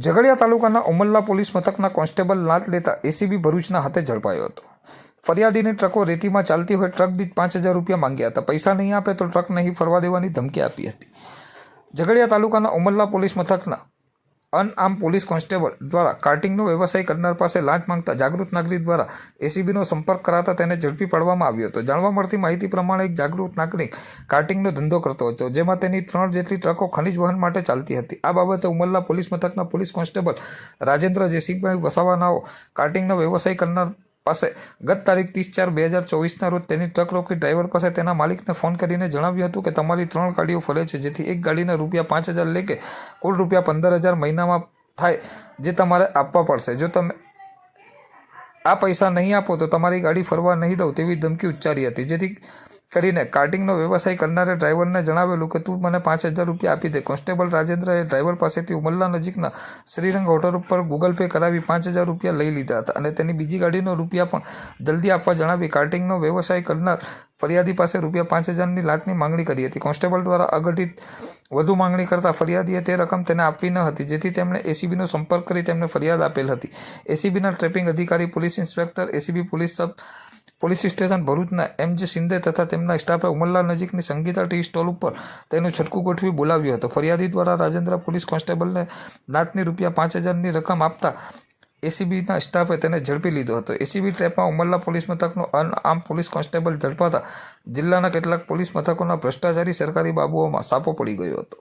ઝઘડિયા તાલુકાના ઉમલ્લા પોલીસ મથકના કોન્સ્ટેબલ લાંચ લેતા એસીબી ભરૂચના હાથે ઝડપાયો હતો. ફરિયાદીની ટ્રકો રેતીમાં ચાલતી હોય ટ્રક દીઠ પાંચ હજાર રૂપિયા માંગ્યા હતા. પૈસા નહીં આપે તો ટ્રક નહીં ફરવા દેવાની ધમકી આપી હતી. ઝઘડિયા તાલુકાના ઉમલ્લા પોલીસ મથકના અનઆર્મ પોલીસ કોન્સ્ટેબલ દ્વારા કાર્ટિંગનો વ્યવસાય કરનાર પાસે લાંચ માંગતા જાગૃત નાગરિક દ્વારા એસીબીનો સંપર્ક કરાતા તેને ઝડપી પાડવામાં આવ્યો હતો. જાણવા મળતી માહિતી પ્રમાણે એક જાગૃત નાગરિક કાર્ટિંગનો ધંધો કરતો હતો, જેમાં તેની ત્રણ જેટલી ટ્રકો ખનિજ વહન માટે ચાલતી હતી. આ બાબતે ઉમરલા પોલીસ મથકના પોલીસ કોન્સ્ટેબલ રાજેન્દ્ર જયસિંહભાઈ વસાવાનાઓ કાર્ટિંગનો વ્યવસાય કરનાર પાસે ગત તારીખ ત્રીસ ચાર બે હજાર ચોવીસના રોજ તેની ટ્રક રોકી ડ્રાઈવર પાસે તેના માલિકને ફોન કરીને જણાવ્યું હતું કે તમારી ત્રણ ગાડીઓ ફરે છે, જેથી એક ગાડીના રૂપિયા પાંચ હજાર લે કે કુલ રૂપિયા પંદર હજાર મહિનામાં થાય, જે તમારે આપવા પડશે. જો તમે આ પૈસા નહીં આપો તો તમારી ગાડી ફરવા નહીં દઉં તેવી ધમકી ઉચ્ચારી હતી. જેથી કરીને કાર્ટિંગનો વ્યવસાય કરનારે ડ્રાઈવરને જણાવેલું કે, તું મને પાંચ હજાર રૂપિયા આપી દે. કોન્સ્ટેબલ રાજેન્દ્રએ ડ્રાઈવર પાસેથી ઉમરલા નજીકના શ્રીરંગ હોટલ ઉપર ગૂગલ પે કરાવી પાંચ હજાર રૂપિયા લઈ લીધા હતા અને તેની બીજી ગાડીનો રૂપિયા પણ જલ્દી આપવા જણાવી કાર્ટિંગનો વ્યવસાય કરનાર ફરિયાદી પાસે રૂપિયા પાંચ હજારની લાતની માંગણી કરી હતી. કોન્સ્ટેબલ દ્વારા અઘટિત વધુ માંગણી કરતા ફરિયાદીએ તે રકમ તેને આપવી ન હતી, જેથી તેમણે એસીબીનો સંપર્ક કરી તેમને ફરિયાદ આપેલ હતી. એસીબીના ટ્રેપિંગ અધિકારી, police inspector, ACB police sub police station ભરૂચના એમ જે તથા તેમના સ્ટાફે ઉમરલાલ નજીકની સંગીતા ટી સ્ટોલ ઉપર તેનું છટકું ગોઠવી બોલાવ્યો હતો. ફરિયાદી દ્વારા રાજેન્દ્ર પોલીસ કોન્સ્ટેબલને નાતની રૂપિયા પાંચ હજારની રકમ આપતા એસીબીના સ્ટાફે તેને ઝડપી લીધો હતો. એસીબી ટ્રેપમાં ઉમરલા પોલીસ મથકનો અનઆર્મ પોલીસ કોન્સ્ટેબલ ઝડપાતા જિલ્લાના કેટલાક પોલીસ મથકોના ભ્રષ્ટાચારી સરકારી બાબુઓમાં સાપો પડી ગયો હતો.